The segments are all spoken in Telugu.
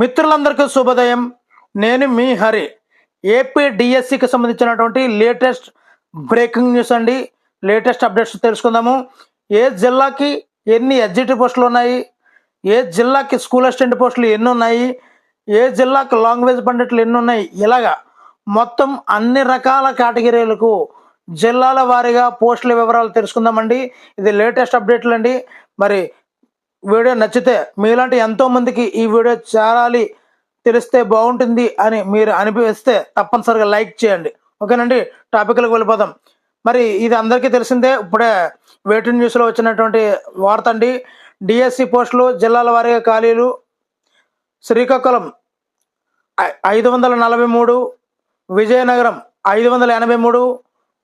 మిత్రులందరికీ శుభోదయం. నేను మీ హరి. ఏపీ డిఎస్సికి సంబంధించినటువంటి లేటెస్ట్ బ్రేకింగ్ న్యూస్ అండి. లేటెస్ట్ అప్డేట్స్ తెలుసుకుందాము. ఏ జిల్లాకి ఎన్ని ఎగ్జిట్ పోస్టులు ఉన్నాయి? ఏ జిల్లాకి స్కూల్ అసిస్టెంట్ పోస్టులు ఎన్ని ఉన్నాయి? ఏ జిల్లాకి లాంగ్వేజ్ పండిట్లు ఎన్ని ఉన్నాయి? ఇలాగా మొత్తం అన్ని రకాల కేటగిరీలకు జిల్లాల వారీగా పోస్టుల వివరాలు తెలుసుకుందామండి. ఇది లేటెస్ట్ అప్డేట్లు అండి మరి వీడియో నచ్చితే మీలాంటి ఎంతో మందికి ఈ వీడియో చేరాలి తెలిస్తే బాగుంటుంది అని మీరు అనిపిస్తే తప్పనిసరిగా లైక్ చేయండి. ఓకేనండి? టాపిక్లకు వెళ్ళిపోదాం. మరి ఇది అందరికీ తెలిసిందే ఇప్పుడే వేటి న్యూస్లో వచ్చినటువంటి వార్త అండి. డిఎస్సి పోస్టులు జిల్లాల వారీగా ఖాళీలు. శ్రీకాకుళం ఐ- ఐదు వందల నలభై మూడు విజయనగరం ఐదు వందల ఎనభై మూడు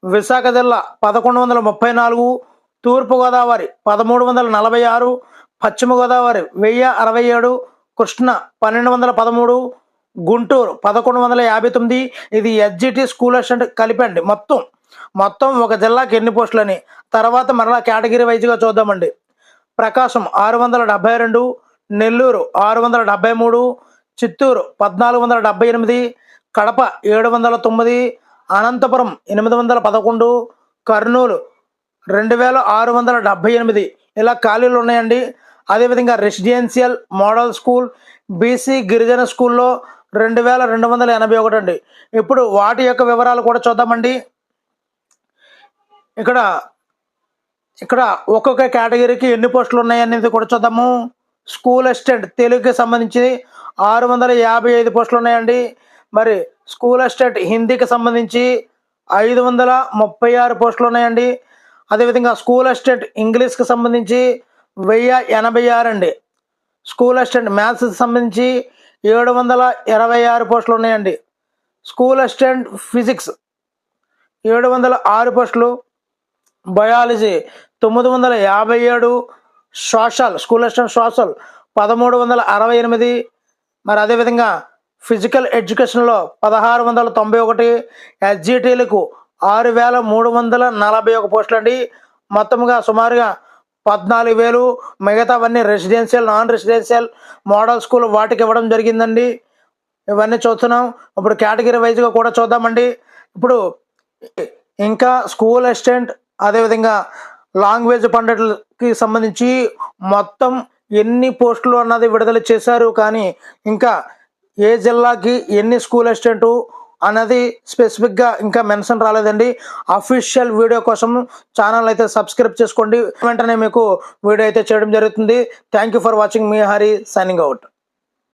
విశాఖ జిల్లా పదకొండు వందల ముప్పై నాలుగు తూర్పుగోదావరి పదమూడు వందల నలభై ఆరు పశ్చిమ గోదావరి వెయ్యి అరవై ఏడు కృష్ణ పన్నెండు వందల పదమూడు గుంటూరు పదకొండు వందల యాభై తొమ్మిది. ఇది ఎస్జిటి స్కూల్ అసిస్టెంట్ కలిపండి. మొత్తం మొత్తం ఒక జిల్లాకి ఎన్ని పోస్టులని? తర్వాత మరలా కేటగిరీ వైజ్గా చూద్దామండి. ప్రకాశం ఆరు వందల డెబ్బై రెండు నెల్లూరు ఆరు వందల డెబ్బై మూడు చిత్తూరు పద్నాలుగు వందల డెబ్బై ఎనిమిది కడప ఏడు వందల తొమ్మిది అనంతపురం ఎనిమిది వందల పదకొండు కర్నూలు రెండు వేల ఆరు వందల డెబ్బై ఎనిమిది. ఇలా ఖాళీలు ఉన్నాయండి. అదేవిధంగా రెసిడెన్షియల్ మోడల్ స్కూల్ బీసీ గిరిజన స్కూల్లో రెండు వేల రెండు వందల ఎనభై ఒకటి అండి ఇప్పుడు వాటి యొక్క వివరాలు కూడా చూద్దామండి. ఇక్కడ ఇక్కడ ఒక్కొక్క కేటగిరీకి ఎన్ని పోస్టులు ఉన్నాయనేది కూడా చూద్దాము. స్కూల్ అసిస్టెంట్ తెలుగుకి సంబంధించి ఆరు వందల యాభై ఐదు పోస్టులు ఉన్నాయండి. మరి స్కూల్ అసిస్టెంట్ హిందీకి సంబంధించి ఐదు వందల ముప్పై ఆరు పోస్టులు ఉన్నాయండి. అదేవిధంగా స్కూల్ అసిస్టెంట్ ఇంగ్లీష్కి సంబంధించి వెయ్యి ఎనభై ఆరు అండి. స్కూల్ అసిస్టెంట్ మ్యాథ్స్కి సంబంధించి ఏడు వందల ఇరవై ఆరు పోస్టులు ఉన్నాయండి. స్కూల్ అసిస్టెంట్ ఫిజిక్స్ ఏడు వందల ఆరు పోస్టులు. బయాలజీ తొమ్మిది వందల యాభై ఏడు. సోషల్ స్కూల్ అసిస్టెంట్ సోషల్ పదమూడు వందల అరవై ఎనిమిది. మరి అదేవిధంగా ఫిజికల్ ఎడ్యుకేషన్లో పదహారు వందల తొంభై ఒకటి. ఎస్జిటీలకు ఆరు వేల మూడు వందల నలభై ఒక పోస్టులు అండి మొత్తంగా సుమారుగా పద్నాలుగు వేలు మిగతావన్నీ residential non residential model school వాటికి ఇవ్వడం జరిగిందండి. ఇవన్నీ చూస్తున్నాం. ఇప్పుడు కేటగిరీ వైజ్గా కూడా చూద్దామండి. ఇప్పుడు ఇంకా స్కూల్ అసిస్టెంట్ అదేవిధంగా లాంగ్వేజ్ పండితులకి సంబంధించి మొత్తం ఎన్ని పోస్టులు అన్నది విడుదల చేశారు కానీ ఇంకా ఏ జిల్లాకి ఎన్ని స్కూల్ అసిస్టెంటు అన్నది స్పెసిఫిక్గా ఇంకా మెన్షన్ రాలేదండి. అఫీషియల్ వీడియో కోసం ఛానల్ అయితే సబ్స్క్రైబ్ చేసుకోండి. వెంటనే మీకు వీడియో అయితే చేయడం జరుగుతుంది. థ్యాంక్ యూ ఫర్ వాచింగ్ మీ హరి సైనింగ్ అవుట్